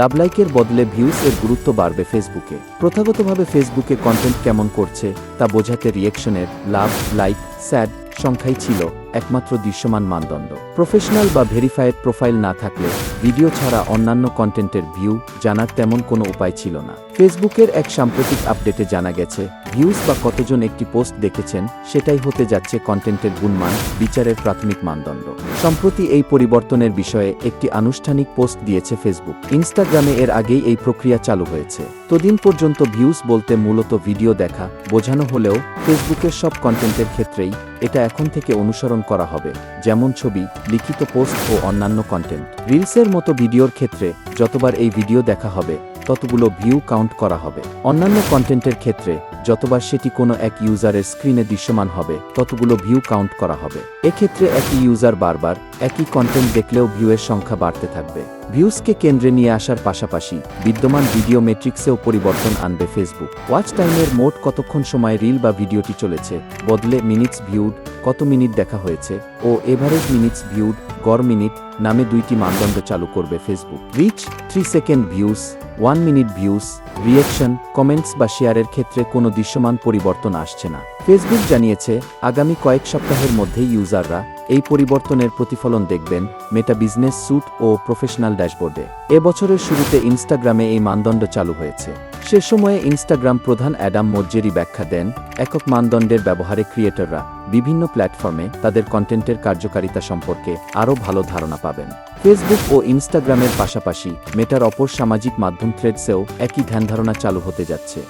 লাভ লাইকের বদলে ভিউজ এর গুরুত্ব বাড়বে ফেসবুকে। প্রথাগতভাবে ফেসবুকে কন্টেন্ট কেমন করছে, তা বোঝাতে রিয়েকশনের লাভ লাইক স্যাড সংখ্যাই ছিল একমাত্র দৃশ্যমান মানদণ্ড। প্রফেশনাল বা ভেরিফাইড প্রোফাইল না থাকলে ভিডিও ছাড়া অন্যান্য কন্টেন্টের ভিউ জানার তেমন কোনো উপায় ছিল না। ফেসবুকের এক সাম্প্রতিক আপডেটে জানা গেছে ভিউজ বা কতজন একটি পোস্ট দেখেছেন, সেটাই হতে যাচ্ছে কন্টেন্টের গুণমান, বিচারের প্রাথমিক মানদণ্ড। সম্প্রতি এই পরিবর্তনের বিষয়ে একটি আনুষ্ঠানিক পোস্ট দিয়েছে ফেসবুক ইনস্টাগ্রামে এর আগেই এই প্রক্রিয়া চালু হয়েছে। তদিন পর্যন্ত ভিউজ বলতে মূলত ভিডিও দেখা, বোঝানো হলেও ফেসবুকের সব কন্টেন্টের ক্ষেত্রেই এটা এখন থেকে অনুসরণ করা হবে, যেমন ছবি, লিখিত পোস্ট ও অন্যান্য কন্টেন্ট রিলসের মতো ভিডিওর ক্ষেত্রে যতবার এই ভিডিও দেখা হবে, ততগুলো ভিউ কাউন্ট করা হবে। অন্যান্য কন্টেন্টের ক্ষেত্রে যতবার সেটি কোনো এক ইউজারের স্ক্রিনে দৃশ্যমান হবে, ততগুলো ভিউ কাউন্ট করা হবে। এক্ষেত্রে একই ইউজার বারবার একই কন্টেন্ট দেখলেও ভিউয়ের সংখ্যা বাড়তে থাকবে। ভিউজকে কেন্দ্রে নিয়ে আসার পাশাপাশি বিদ্যমান ভিডিও মেট্রিক্সেও পরিবর্তন আনবে ফেসবুক ওয়াচ টাইমের মোট কতক্ষণ সময় রিল বা ভিডিওটি চলেছে? বদলে মিনিটস ভিউড কত মিনিট দেখা হয়েছে ও এভারেজ মিনিটস ভিউড গড় মিনিট নামে দুইটি মানদণ্ড চালু করবে Facebook. Reach three second views one minute views reaction comments বা শেয়ারের ক্ষেত্রে কোনো দৃশ্যমান পরিবর্তন আসছে না। ফেসবুক জানিয়েছে, আগামী কয়েক সপ্তাহের মধ্যেই ইউজাররা এই পরিবর্তনের প্রতিফলন দেখবেন মেটা বিজনেস স্যুট ও প্রফেশনাল ড্যাশবোর্ডে। এ বছরের শুরুতে ইনস্টাগ্রামে এই মানদণ্ড চালু হয়েছে। সে সময়ে ইনস্টাগ্রাম প্রধান অ্যাডাম মোর্জেরি ব্যাখ্যা দেন, একক মানদণ্ডের ব্যবহারে ক্রিয়েটররা বিভিন্ন প্ল্যাটফর্মে তাদের কন্টেন্টের কার্যকারিতা সম্পর্কে আরও ভালো ধারণা পাবেন। ফেসবুক ও ইনস্টাগ্রামের পাশাপাশি মেটার অপর সামাজিক মাধ্যম থ্রেডসেও একই ধ্যানধারণা চালু হতে যাচ্ছে।